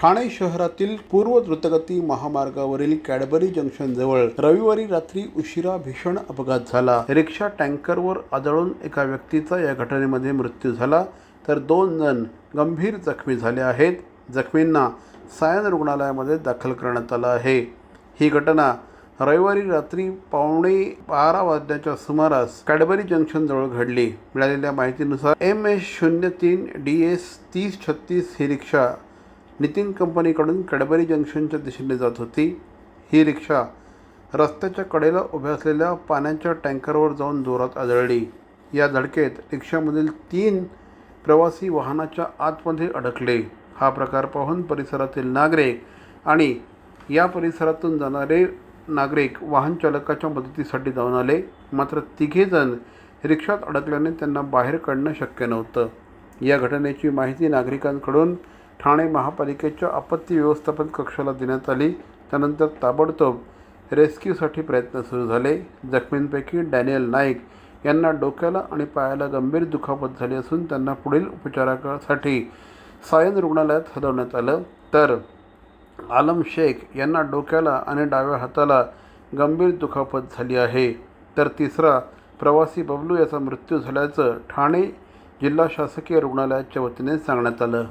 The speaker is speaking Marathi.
ठाणे शहरातील पूर्व द्रुतगती महामार्गावरील कॅडबरी जंक्शनजवळ रविवारी रात्री उशिरा भीषण अपघात झाला. रिक्षा टँकरवर आदळून एका व्यक्तीचा या घटनेमध्ये मृत्यू झाला. तर दोन जण गंभीर जखमी झाले आहेत. जखमींना सायन रुग्णालयामध्ये दाखल करण्यात आलं आहे. ही घटना रविवारी रात्री पावणे बारा वाजण्याच्या सुमारास कॅडबरी जंक्शनजवळ घडली. मिळालेल्या माहितीनुसार एम एस शून्य तीन डी एस तीस छत्तीस ही रिक्षा नितीन कंपनीकडून कॅडबरी जंक्शनच्या दिशेने जात होती. ही रिक्षा रस्त्याच्या कडेला उभ्या असलेल्या पाण्याच्या टँकरवर जाऊन जोरात आदळली. या धडकेत रिक्षामधील तीन प्रवासी वाहनाच्या आतमध्ये अडकले. हा प्रकार पाहून परिसरातील नागरिक आणि या परिसरातून जाणारे नागरिक वाहन चालकाच्या मदतीसाठी जाऊन आले. मात्र तिघेजण रिक्षात अडकल्याने त्यांना बाहेर काढणं शक्य नव्हतं. या घटनेची माहिती नागरिकांकडून ठाणे महापालिकेच्या आपत्ती व्यवस्थापन कक्षाला देण्यात आली. त्यानंतर ताबडतोब रेस्क्यूसाठी प्रयत्न सुरू झाले. जखमींपैकी डॅनियल नाईक यांना डोक्याला आणि पायाला गंभीर दुखापत झाली असून त्यांना पुढील उपचारासाठी सायन रुग्णालयात हलवण्यात आलं. तर आलम शेख यांना डोक्याला आणि डाव्या हाताला गंभीर दुखापत झाली आहे. तर तिसरा प्रवासी बबलू याचा मृत्यू झाल्याचं ठाणे जिल्हा शासकीय रुग्णालयाच्या वतीने सांगण्यात आलं.